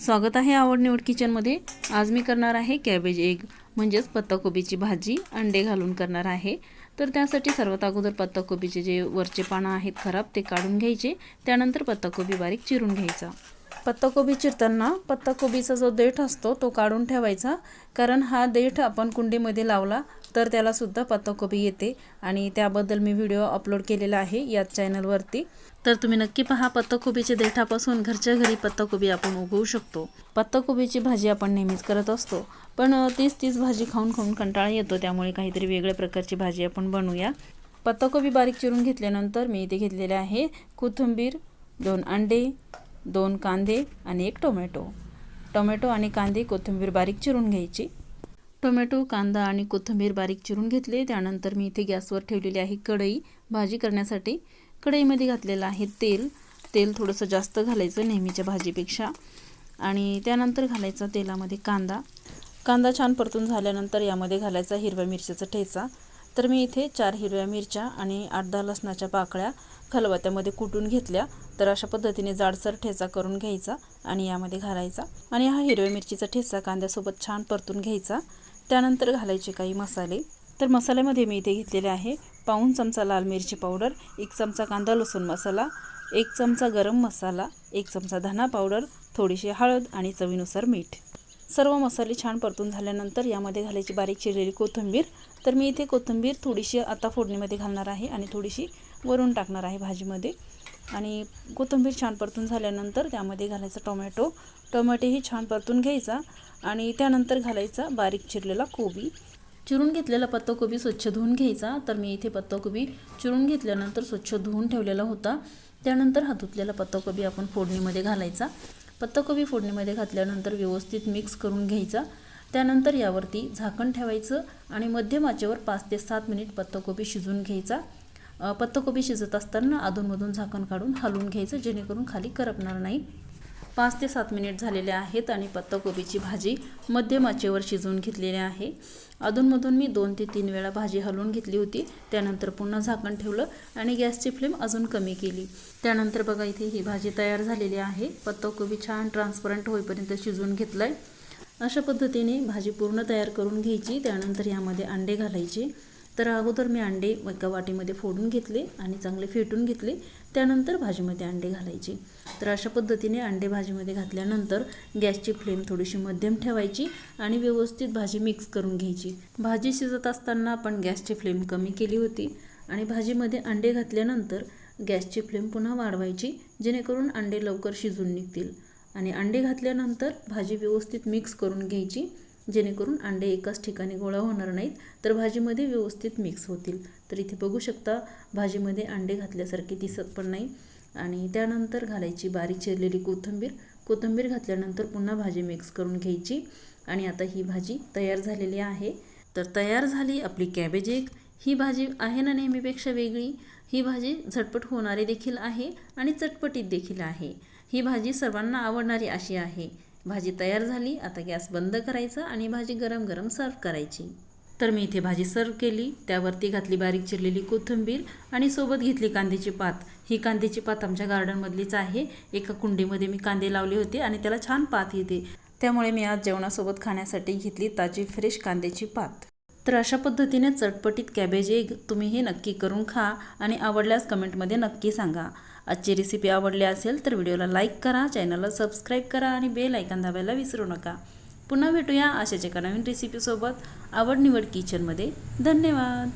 स्वागत आहे आवड निवड किचनमध्ये. आज मी करणार आहे कॅबेज एग म्हणजेच पत्ताकोबीची भाजी अंडे घालून करणार आहे. तर त्यासाठी सर्वात अगोदर पत्ताकोबीचे जे वरचे पानं आहेत खराब ते काढून घ्यायचे. त्यानंतर पत्ताकोबी बारीक चिरून घ्यायचा. पत्ताकोबी चिरताना पत्ताकोबीचा जो देठ असतो तो काढून ठेवायचा. कारण हा देठ आपण कुंडीमध्ये लावला तर त्यालासुद्धा पत्ताकोबी येते आणि त्याबद्दल मी व्हिडिओ अपलोड केलेला आहे याच चॅनलवरती तर तुम्ही नक्की पहा पत्ताकोबीच्या देठापासून घरच्या घरी पत्ताकोबी आपण उगवू शकतो. पत्ताकोबीची भाजी आपण नेहमीच करत असतो पण तीच तीच भाजी खाऊन खाऊन कंटाळा येतो त्यामुळे काहीतरी वेगळ्या प्रकारची भाजी आपण बनवूया. पत्ताकोबी बारीक चिरून घेतल्यानंतर मी इथे घेतलेले आहे कोथिंबीर दोन अंडे दोन कांदे आणि एक टोमॅटो. टोमॅटो आणि कांदे कोथिंबीर बारीक चिरून घ्यायची. टोमॅटो कांदा आणि कोथिंबीर बारीक चिरून घेतले. त्यानंतर मी इथे गॅसवर ठेवलेली आहे कढई. भाजी करण्यासाठी कढईमध्ये घातलेलं आहे तेल. तेल थोडंसं जास्त घालायचं नेहमीच्या भाजीपेक्षा. आणि त्यानंतर घालायचा तेलामध्ये कांदा. कांदा छान परतून झाल्यानंतर यामध्ये घालायचा हिरव्या मिरच्याचा ठेचा. तर मी इथे चार हिरव्या मिरच्या आणि आठ दहा लसणाच्या पाकळ्या खलबत्त्यामध्ये कुटून घेतल्या. तर अशा पद्धतीने जाडसर ठेचा करून घ्यायचा आणि यामध्ये घालायचा. आणि हा हिरव्या मिरचीचा ठेचा कांद्यासोबत छान परतून घ्यायचा. त्यानंतर घालायचे काही मसाले. तर मसाल्यामध्ये मी इथे घेतलेले आहे पाऊण चमचा लाल मिरची पावडर एक चमचा कांदा लसूण मसाला एक चमचा गरम मसाला एक चमचा धना पावडर थोडीशी हळद आणि चवीनुसार मीठ. सर्व मसाले छान परतून झाल्यानंतर यामध्ये घालायची बारीक चिरलेली कोथिंबीर. तर मी इथे कोथिंबीर थोडीशी आता फोडणीमध्ये घालणार आहे आणि थोडीशी वरून टाकणार आहे भाजीमध्ये. आणि कोथिंबीर छान परतून झाल्यानंतर त्यामध्ये घालायचा टोमॅटो. टोमॅटोही छान परतून घ्यायचा आणि त्यानंतर घालायचा बारीक चिरलेला कोबी. चिरून घेतलेला पत्ताकोबी स्वच्छ धुवून घ्यायचा. तर मी इथे पत्ताकोबी चिरून घेतल्यानंतर स्वच्छ धुवून ठेवलेला होता. त्यानंतर हा धुतलेला पत्ताकोबी आपण फोडणीमध्ये घालायचा. पत्ताकोबी फोडणीमध्ये घातल्यानंतर व्यवस्थित मिक्स करून घ्यायचा. त्यानंतर यावरती झाकण ठेवायचं आणि मध्यम आचेवर पाच ते सात मिनिट पत्ताकोबी शिजवून घ्यायचा. पत्ताकोबी शिजत असताना अधूनमधून झाकण काढून हलवून घ्यायचं जेणेकरून खाली करपणार नाही. पाच ते सात मिनिट झालेले आहेत आणि पत्ताकोबीची भाजी मध्यम आचेवर शिजवून घेतलेली आहे. अधूनमधून मी दोन ते तीन वेळा भाजी हलवून घेतली होती. त्यानंतर पुन्हा झाकण ठेवलं आणि गॅसची फ्लेम अजून कमी केली. त्यानंतर बघा इथे ही भाजी तयार झालेली आहे. पत्ताकोबी छान ट्रान्सपरंट होईपर्यंत शिजवून घेतलं आहे अशा पद्धतीने भाजी पूर्ण तयार करून घ्यायची. त्यानंतर यामध्ये अंडे घालायचे. तर अगोदर मी अंडे एका वाटीमध्ये फोडून घेतले आणि चांगले फेटून घेतले. त्यानंतर भाजीमध्ये अंडे घालायचे. तर अशा पद्धतीने अंडे भाजीमध्ये घातल्यानंतर गॅसची फ्लेम थोडीशी मध्यम ठेवायची आणि व्यवस्थित भाजी मिक्स करून घ्यायची. भाजी शिजत असताना आपण गॅसची फ्लेम कमी केली होती आणि भाजीमध्ये अंडे घातल्यानंतर गॅसची फ्लेम पुन्हा वाढवायची जेणेकरून अंडे लवकर शिजून निघतील. आणि अंडे घातल्यानंतर भाजी व्यवस्थित मिक्स करून घ्यायची. जेणेकरून अंडे एकाच ठिकाणी गोळा होणार नाहीत तर भाजीमध्ये व्यवस्थित मिक्स होतील. तर इथे बघू शकता भाजीमध्ये अंडे घातल्यासारखे दिसत पण नाही. आणि त्यानंतर घालायची बारीक चिरलेली कोथिंबीर. कोथिंबीर घातल्यानंतर पुन्हा भाजी मिक्स करून घ्यायची. आणि आता ही भाजी तयार झालेली आहे. तर तयार झाली आपली कॅबेज एक ही भाजी आहे ना नेहमीपेक्षा वेगळी? ही भाजी झटपट होणारी देखील आहे आणि चटपटीत देखील आहे. ही भाजी सर्वांना आवडणारी अशी आहे. भाजी तयार झाली आता गॅस बंद करायचा आणि भाजी गरम गरम सर्व करायची. तर मी इथे भाजी सर्व केली त्यावरती घातली बारीक चिरलेली कोथिंबीर आणि सोबत घेतली कांद्याची पात. ही कांद्याची पात आमच्या गार्डनमधलीच आहे. एका कुंडीमध्ये मी कांदे लावले होते आणि त्याला छान पात येते. त्यामुळे मी आज जेवणासोबत खाण्यासाठी घेतली ताजी फ्रेश कांद्याची पात. तर अशा पद्धतीने चटपटीत कॅबेज एग तुम्ही हे नक्की करून खा आणि आवडल्यास कमेंटमध्ये नक्की सांगा. आजची रेसिपी आवडली असेल तर व्हिडिओला लाईक करा चॅनलला सबस्क्राईब करा आणि बेल ऐकन दाबायला विसरू नका. पुन्हा भेटूया अशाच एका नवीन रेसिपीसोबत आवड निवड किचनमध्ये धन्यवाद.